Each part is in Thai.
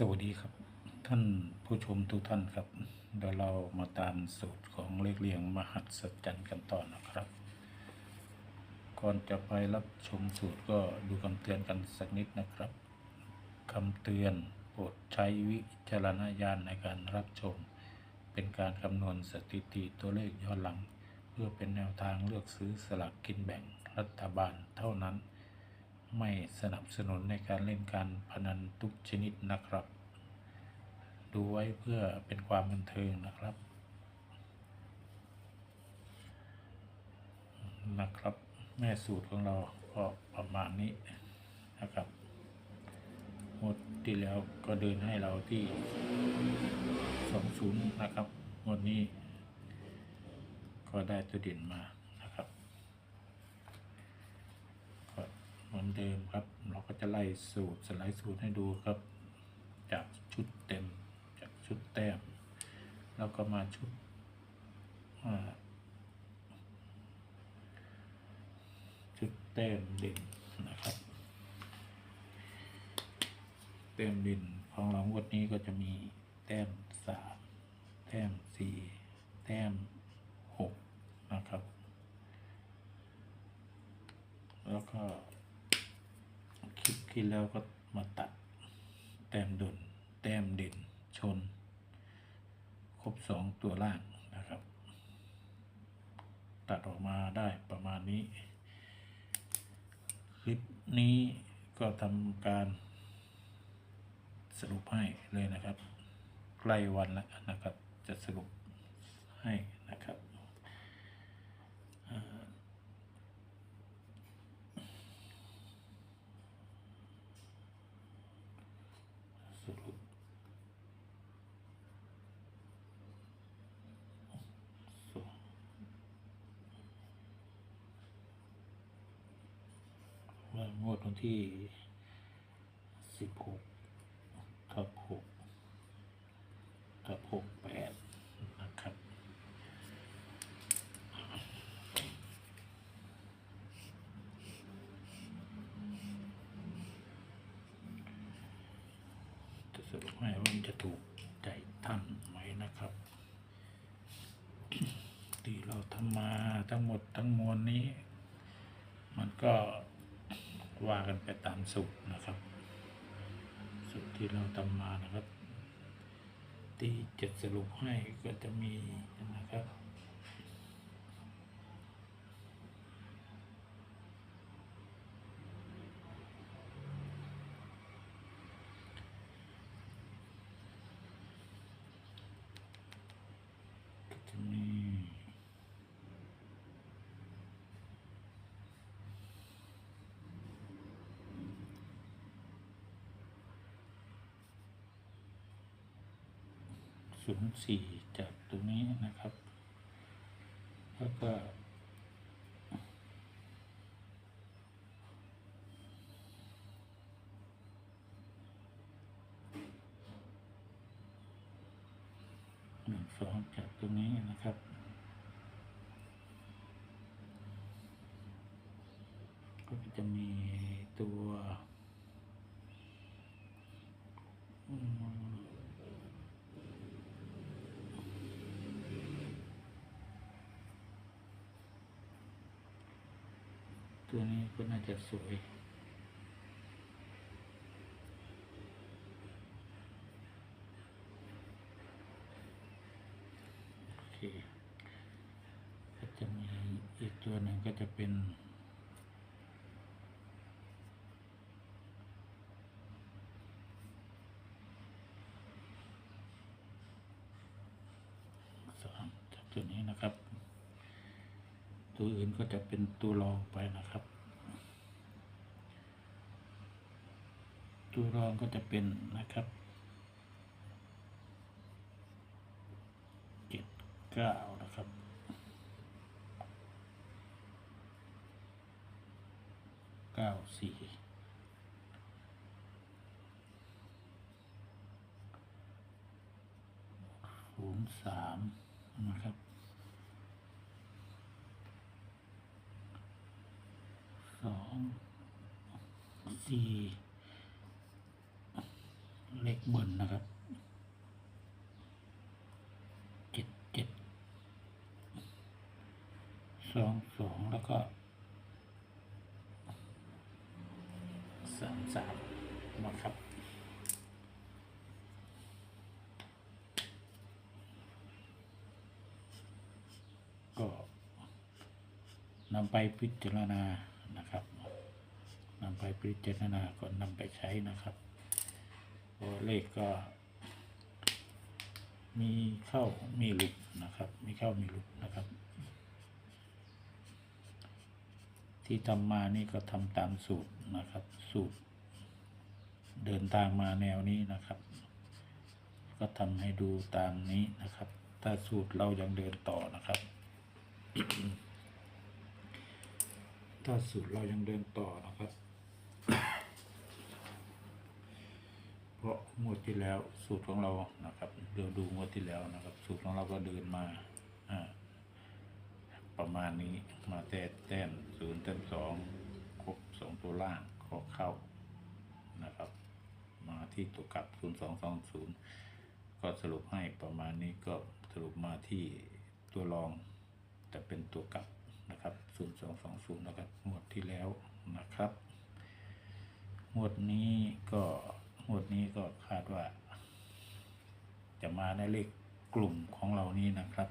สวัสดีครับ ท่านผู้ชมทุกท่านครับเดี๋ยวเรามาตามสูตรของเลขเรียงมหัศจรรย์กันต่อนะครับ ก่อนจะไปรับชมสูตรก็ดูคำเตือนกันสักนิดนะครับคำเตือนโปรดใช้วิจารณญาณในการรับชม เป็นการคำนวณสถิติตัวเลขย้อนหลัง เพื่อเป็นแนวทางเลือกซื้อสลากกินแบ่งรัฐบาลเท่านั้น ไม่สนับสนุนในการเล่นการพนันทุกชนิดนะครับ ดูไว้เพื่อเป็นความบันเทิงนะครับนะครับ แม่สูตรของเราก็ประมาณนี้นะครับหมดที่แล้วก็เดินให้เราที่สองศูนย์นะครับหมดนี้ ก็ได้ตัวเด่นมานะครับ ก็ เดิมครับ เราก็จะไล่สูตรสไลด์สูตรให้ดูครับ จากชุดเต็มจากชุดแต้มแล้วก็มาชุดชุดแต้มด่นนะครับแต้มด่นของเรางวดนี้ก็จะมีแต้มสามแต้มสี่แต้มหกนะครับ แล้วก็ ลิปที่แล้วก็มาตัด แต้มดนแต้มเด่นชน ครบสองตัวล่างนะครับ ตัดออกมาได้ประมาณนี้ คลิปนี้ก็ทำการสรุปให้เลยนะครับ ใกล้วันแล้วนะครับ จะสรุปให้นะครับ สรุปสองว่า งวดวันที่สิบหกทับหกทับหกแปดนะครับ จะสรุปให้ว่ามันจะถูกใจท่านไหมนะครับ ที่เราทำมาทั้งหมดทั้งมวลนี้ มันก็ ว่ากันไปตามสูตรนะครับ สูตรที่เราทำมานะครับ ที่จะสรุปให้ก็จะมีนะครับ ก็จะมี ศูนย์สี่จากตรงนี้นะครับ แล้วก็หนึ่งสองจากตรงนี้นะครับก็จะมีตัวอืม ตัวนี้ก็น่าจะสวยโอเคก็จะมีอีกตัวหนึ่งก็จะเป็น สามจากตัวนี้นะครับ ตัวอื่นก็จะเป็นตัวรองไปนะครับ ตัวรองก็จะเป็นนะครับเจ็ดเก้านะครับเก้าสี่ศูนย์สามนะครับ สองสี่เลขเบิ้ลนะครับเจ็ดเจ็ดสองสองแล้วก็สามสามนะครับก็นำไปพิจารณานะครับนำไป พิจารณาก่อนนำไปใช้นะครับตัวเลขก็ มีเข้ามีหลุดนะครับ มีเข้ามีหลุดนะครับ ที่ทำมานี่ก็ทำตามสูตรนะครับ สูตร เดินทางมาแนวนี้นะครับ ก็ทำให้ดูตามนี้นะครับ ถ้าสูตรเรายังเดินต่อนะครับถ้าสูตรเรายังเดินต่อนะครับ เพราะงวดที่แล้วสูตรของเรานะครับเดี๋ยวดูงวดที่แล้วนะครับ สูตรของเราก็เดินมาอ่าประมาณนี้มาแต่แต้มศูนย์แต้มสองครบสองตัวล่างขอเข้านะครับ มาที่ตัวกลับศูนย์สองสองศูนย์ก็สรุปให้ประมาณนี้ก็สรุปมาที่ตัวรองแต่เป็นตัวกลับนะครับ0220นะครับงวดที่แล้วนะครับงวดนี้ก็ งวดนี้ก็คาดว่า จะมาในเลขกลุ่มของเรานี้นะครับ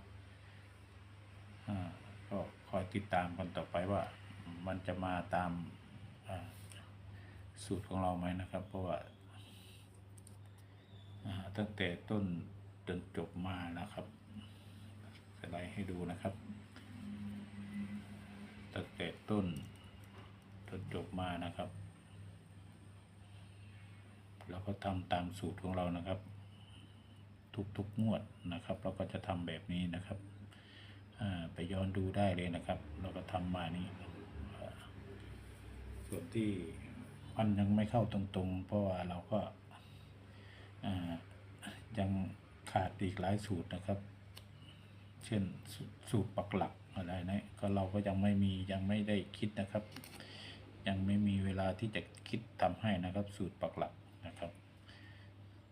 อ่าก็คอยติดตามกันต่อไปว่ามันจะมาตามสูตรของเราไหมนะครับ เพราะว่าอ่าตั้งแต่ต้นจนจบมานะครับสไลด์ให้ดูนะครับ ตั้งแต่ต้นจนจบมานะครับ เราก็ทำตามสูตรของเรานะครับ ทุกๆงวดนะครับ เราก็จะทำแบบนี้นะครับไปย้อนดูได้เลยนะครับ เราก็ทำมานี้ส่วนที่มันยังไม่เข้าตรงๆ เพราะว่าเราก็ยังขาดอีกหลายสูตรนะครับ เช่นสูตรปักหลักอะไรนะก็เราก็ยังไม่มียังไม่ได้คิดนะครับ ยังไม่มีเวลาที่จะคิดทำให้นะครับ สูตรปักหลัก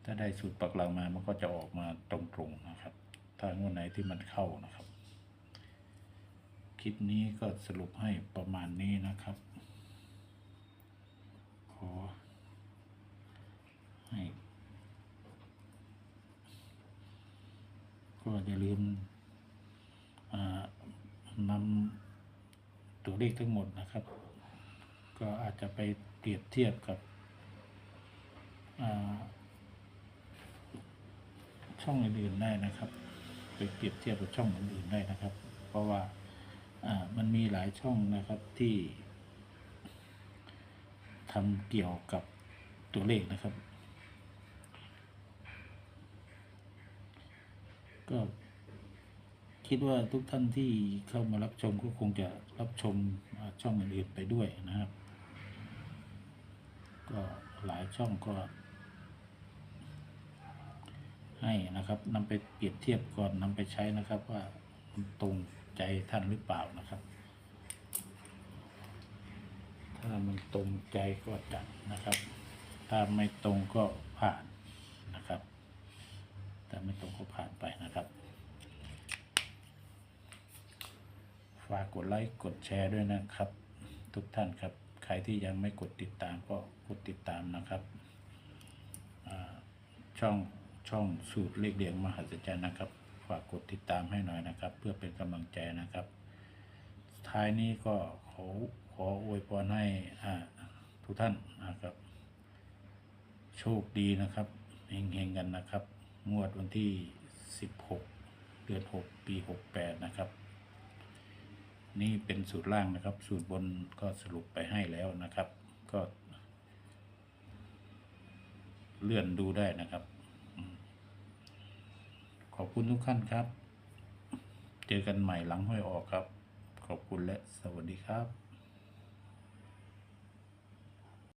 ถ้าได้สูตรปักหลักมามันก็จะออกมาตรงๆนะครับ ถ้างวดไหนที่มันเข้านะครับ คลิปนี้ก็สรุปให้ประมาณนี้นะครับ ขอให้ ก็อย่าลืมนำตัวเลขทั้งหมดนะครับ ก็อาจจะไปเปรียบเทียบกับอ่า ช่องอื่นๆได้นะครับ ไปเปรียบเทียบกับช่องอื่นๆได้นะครับ เพราะว่ามันมีหลายช่องนะครับที่ทำเกี่ยวกับตัวเลขนะครับ ก็คิดว่าทุกท่านที่เข้ามารับชมก็คงจะรับชมช่องอื่นๆไปด้วยนะครับ ก็หลายช่องก็ ให้นะครับนำไปเปรียบเทียบก่อนนำไปใช้นะครับว่ามันตรงใจท่านหรือเปล่านะครับ ถ้ามันตรงใจก็จัดนะครับ ถ้าไม่ตรงก็ผ่านนะครับถ้าไม่ตรงก็ผ่านไปนะครับฝากกดไลค์กดแชร์ด้วยนะครับ ทุกท่านครับ ใครที่ยังไม่กดติดตามก็กดติดตามนะครับช่อง ช่องสูตรเลขเดียงมหัศจรรย์นะครับ ฝากกดติดตามให้หน่อยนะครับ เพื่อเป็นกำลังใจนะครับ ท้ายนี้ก็ขอขออวยพรให้อ่าทุกท่านนะครับ โชคดีนะครับเฮงๆกันนะครับ งวดวันที่ 16 เดือน 6 ปี 68 นะครับ นี่เป็นสูตรล่างนะครับ สูตรบนก็สรุปไปให้แล้วนะครับ ก็เลื่อนดูได้นะครับ ขอบคุณทุกท่านครับ เจอกันใหม่หลังห้อยออกครับ ขอบคุณและสวัสดีครับ